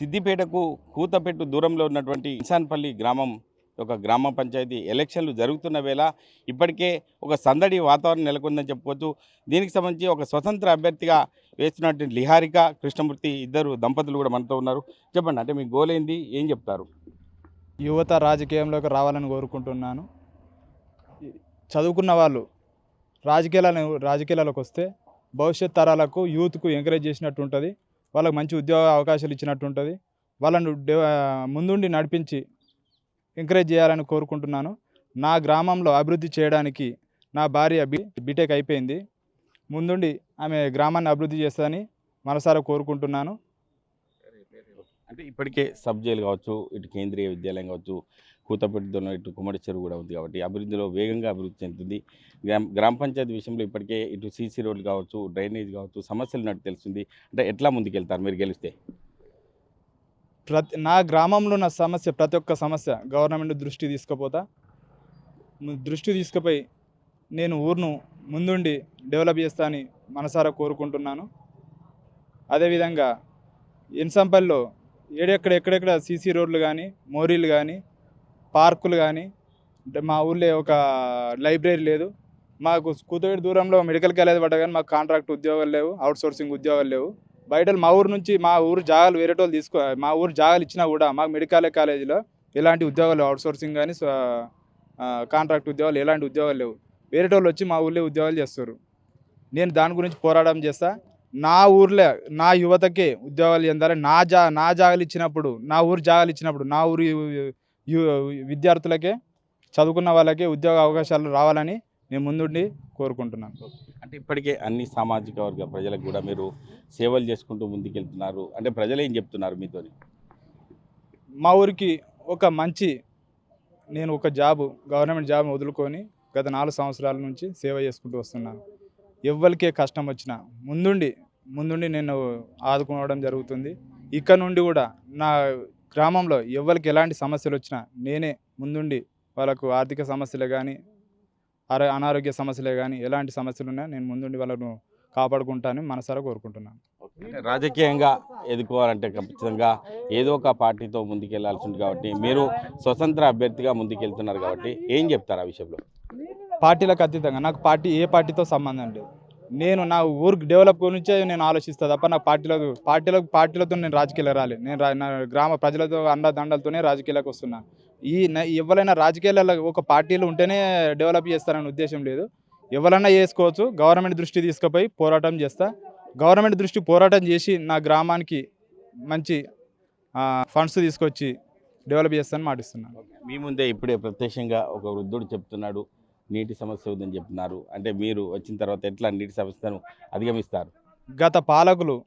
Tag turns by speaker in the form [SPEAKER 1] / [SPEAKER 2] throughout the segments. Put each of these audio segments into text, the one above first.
[SPEAKER 1] సిద్దిపేటకు కూతపెట్టు దూరంలో ఉన్నటువంటి ఇన్సాన్పల్లి గ్రామం ఒక గ్రామ పంచాయతీ. ఎలక్షన్లు జరుగుతున్న వేళ ఇప్పటికే ఒక సందడి వాతావరణం నెలకొందని చెప్పుకోవచ్చు. దీనికి సంబంధించి ఒక స్వతంత్ర అభ్యర్థిగా వేస్తున్నటువంటి లిహారిక కృష్ణమూర్తి ఇద్దరు దంపతులు కూడా మనతో ఉన్నారు. చెప్పండి అంటే మీ గోల్ ఏంది? ఏం చెప్తారు?
[SPEAKER 2] యువత రాజకీయంలోకి రావాలని కోరుకుంటున్నాను. చదువుకున్న వాళ్ళు రాజకీయాలను రాజకీయాలకు వస్తే భవిష్యత్ తరాలకు యూత్కు ఎంకరేజ్ చేసినట్టు ఉంటుంది. వాళ్ళకి మంచి ఉద్యోగ అవకాశాలు ఇచ్చినట్టు ఉంటుంది. వాళ్ళను ముందుండి నడిపించి ఎంకరేజ్ చేయాలని కోరుకుంటున్నాను. నా గ్రామంలో అభివృద్ధి చేయడానికి నా భార్య బి బీటెక్ అయిపోయింది. ముందుండి ఆమె గ్రామాన్ని అభివృద్ధి చేస్తుందని మనసారా కోరుకుంటున్నాను.
[SPEAKER 1] అంటే ఇప్పటికే సబ్ జైలు కావచ్చు ఇటు కేంద్రీయ విద్యాలయం కావచ్చు కూతపెట్టులో ఇటు కుమ్మడి చెరువు కూడా ఉంది కాబట్టి అభివృద్ధిలో వేగంగా అభివృద్ధి చెందుతుంది. గ్రామ గ్రామ పంచాయతీ విషయంలో ఇప్పటికే ఇటు సీసీ రోడ్లు కావచ్చు డ్రైనేజ్ కావచ్చు సమస్యలు ఉన్నట్టు తెలుస్తుంది. అంటే ఎట్లా ముందుకెళ్తారు మీరు గెలిస్తే?
[SPEAKER 2] ప్రతి నా గ్రామంలో ఉన్న సమస్య ప్రతి ఒక్క సమస్య గవర్నమెంట్ దృష్టి తీసుకుపోతా. దృష్టి తీసుకుపోయి నేను ఊరును ముందుండి డెవలప్ చేస్తా అని మనసారా కోరుకుంటున్నాను. అదేవిధంగా ఇన్సంపల్లిలో ఏడెక్కడ ఎక్కడెక్కడ సీసీ రోడ్లు కానీ మోరీలు కానీ పార్కులు కానీ అంటే మా ఊళ్ళో ఒక లైబ్రరీ లేదు. మాకు కూతురు దూరంలో మెడికల్ కాలేజ్ పడ్డా కానీ మాకు కాంట్రాక్ట్ ఉద్యోగాలు లేవు అవుట్ సోర్సింగ్ ఉద్యోగాలు లేవు. బయట మా ఊరు నుంచి మా ఊరు జాగాలు వేరే వాళ్ళు తీసుకో మా ఊరు జాగాలు ఇచ్చినా కూడా మాకు మెడికల్ కాలేజీలో ఎలాంటి ఉద్యోగాలు అవుట్ సోర్సింగ్ కానీ కాంట్రాక్ట్ ఉద్యోగాలు ఎలాంటి ఉద్యోగాలు లేవు. వేరే వాళ్ళు వచ్చి మా ఊళ్ళో ఉద్యోగాలు చేస్తారు. నేను దాని గురించి పోరాటం చేస్తా. నా ఊర్లో నా యువతకే ఉద్యోగాలు చెందాలి నా జా నా జాగాలు ఇచ్చినప్పుడు నా ఊరు జాగాలు ఇచ్చినప్పుడు నా ఊరు విద్యార్థులకే చదువుకున్న వాళ్ళకే ఉద్యోగ అవకాశాలు రావాలని నేను ముందుండి కోరుకుంటున్నాను.
[SPEAKER 1] అంటే ఇప్పటికే అన్ని సామాజిక వర్గ ప్రజలకు కూడా మీరు సేవలు చేసుకుంటూ ముందుకెళ్తున్నారు. అంటే ప్రజలు ఏం చెప్తున్నారు మీతో
[SPEAKER 2] మా ఊరికి ఒక మంచి నేను ఒక జాబు గవర్నమెంట్ జాబ్ వదులుకొని గత నాలుగు సంవత్సరాల నుంచి సేవ చేసుకుంటూ వస్తున్నాను. ఎవ్వరికే కష్టం వచ్చినా ముందుండి ముందుండి నేను ఆదుకోవడం జరుగుతుంది. ఇక్కడ నుండి కూడా నా గ్రామంలో ఎవరికి ఎలాంటి సమస్యలు వచ్చినా నేనే ముందుండి వాళ్ళకు ఆర్థిక సమస్యలే కానీ ఆరో అనారోగ్య సమస్యలే కానీ ఎలాంటి సమస్యలు ఉన్నా నేను ముందుండి వాళ్ళను కాపాడుకుంటానని మనసారా కోరుకుంటున్నాను.
[SPEAKER 1] రాజకీయంగా ఎదుర్కోవాలంటే ఖచ్చితంగా ఏదో ఒక పార్టీతో ముందుకెళ్ళాల్సి ఉంది కాబట్టి మీరు స్వతంత్ర అభ్యర్థిగా ముందుకెళ్తున్నారు కాబట్టి ఏం చెప్తారు ఆ విషయంలో?
[SPEAKER 2] పార్టీలకు అతీతంగా. నాకు పార్టీ ఏ పార్టీతో సంబంధం లేదు. నేను నా ఊరికి డెవలప్ గురించే నేను ఆలోచిస్తా తప్ప నాకు పార్టీలకు పార్టీలకు పార్టీలతో నేను రాజకీయాలు రాలి. నేను నా గ్రామ ప్రజలతో అండదండలతోనే రాజకీయాలకు వస్తున్నాను ఈ ఎవరైనా రాజకీయాలలో ఒక పార్టీలు ఉంటేనే డెవలప్ చేస్తారనే ఉద్దేశం లేదు. ఎవరైనా చేసుకోవచ్చు గవర్నమెంట్ దృష్టి తీసుకుపోయి పోరాటం చేస్తా. గవర్నమెంట్ దృష్టి పోరాటం చేసి నా గ్రామానికి మంచి ఫండ్స్ తీసుకొచ్చి డెవలప్ చేస్తానని మాటిస్తున్నాను
[SPEAKER 1] మీ ముందే ఇప్పుడే ప్రత్యక్షంగా ఒక వృద్ధుడు చెప్తున్నాడు. నీటి సమస్య ఉందని చెప్తున్నారు. అంటే మీరు వచ్చిన తర్వాత ఎట్లా నీటి సమస్యను అధిగమిస్తారు?
[SPEAKER 2] గత పాలకులు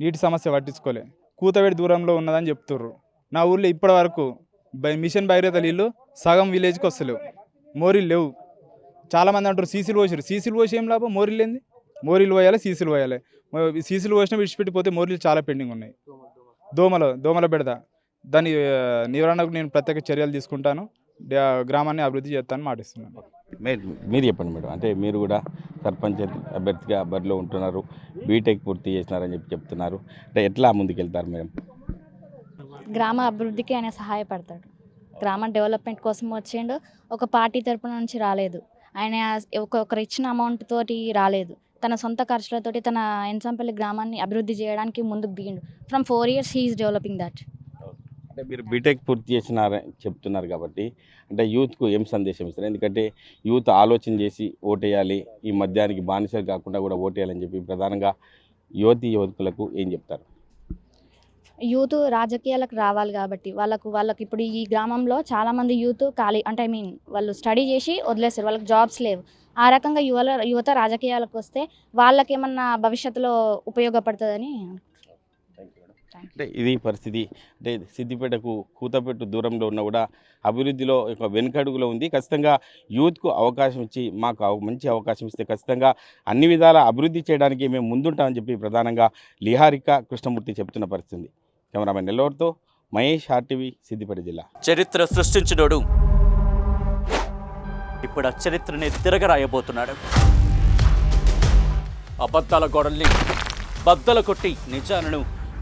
[SPEAKER 2] నీటి సమస్య పట్టించుకోలే. కూతవేడి దూరంలో ఉన్నదని చెప్తుర్రు. నా ఊర్లో ఇప్పటి వరకు బై మిషన్ భగీరథ నీళ్ళు సగం విలేజ్కి వస్తలేవు. మోరీలు లేవు. చాలామంది అంటారు సీసీలు పోసారు సీసీలు పోసి ఏం లాభం? మోరీలు ఏంది? మోరీలు పోయాలి సీసీలు పోయాలి. సీసీలు పోసినా విడిచిపెట్టిపోతే మోరీలు చాలా పెండింగ్ ఉన్నాయి. దోమలు దోమల బెడద. దాని నివారణకు నేను ప్రత్యేక చర్యలు తీసుకుంటాను. గ్రామాన్ని అభివృద్ధి చేస్తానని మాటిస్తున్నాను.
[SPEAKER 1] మీరు మీరు చెప్పండి మేడం. అంటే మీరు కూడా సర్పంచ్ అభ్యర్థిగా బరిలో ఉంటున్నారు. బీటెక్ పూర్తి చేసినారని చెప్పి చెప్తున్నారు. అంటే ఎట్లా ముందుకెళ్తారు మేడం?
[SPEAKER 3] గ్రామ అభివృద్ధికి ఆయన సహాయపడతాడు. గ్రామ డెవలప్మెంట్ కోసం వచ్చిండు. ఒక పార్టీ తరపున నుంచి రాలేదు. ఆయన ఒక ఒకరు ఇచ్చిన అమౌంట్ తోటి రాలేదు. తన సొంత ఖర్చులతోటి తన ఎన్సంపల్లి గ్రామాన్ని అభివృద్ధి చేయడానికి ముందుకు దిగిండు. From four years he's developing that
[SPEAKER 1] అంటే మీరు బీటెక్ పూర్తి చేసినారని చెప్తున్నారు కాబట్టి అంటే యూత్కు ఏం సందేశం ఇస్తారు? ఎందుకంటే యూత్ ఆలోచన చేసి ఓటేయాలి ఈ మద్యానికి బానిసలు కాకుండా కూడా ఓటేయాలని చెప్పి ప్రధానంగా యువతి యువకులకు ఏం చెప్తారు?
[SPEAKER 3] యూత్ రాజకీయాలకు రావాలి కాబట్టి వాళ్ళకు వాళ్ళకి ఇప్పుడు ఈ గ్రామంలో చాలామంది యూత్ ఖాళీ అంటే ఐ మీన్ వాళ్ళు స్టడీ చేసి వదిలేస్తారు వాళ్ళకి జాబ్స్ లేవు. ఆ రకంగా యువల యువత రాజకీయాలకు వస్తే వాళ్ళకేమన్నా భవిష్యత్తులో ఉపయోగపడుతుందని
[SPEAKER 1] అంటే ఇది పరిస్థితి. అంటే సిద్దిపేటకు కూతపెట్టు దూరంలో ఉన్నా కూడా అభివృద్ధిలో ఒక వెనుకడుగులో ఉంది. ఖచ్చితంగా యూత్కు అవకాశం ఇచ్చి మాకు మంచి అవకాశం ఇస్తే ఖచ్చితంగా అన్ని విధాల అభివృద్ధి చేయడానికి మేము ముందుంటామని చెప్పి ప్రధానంగా లిహారిక కృష్ణమూర్తి చెప్తున్న పరిస్థితి కెమెరామెన్ నెల్లూరుతో మహేష్ ఆర్టీవీ సిద్దిపేట జిల్లా.
[SPEAKER 4] చరిత్ర సృష్టించినోడు. ఇప్పుడు ఆ చరిత్రని తిరగరాయబోతున్నాడు. అబద్ధాల గోడల్ని బద్దలు కొట్టి నిజాలను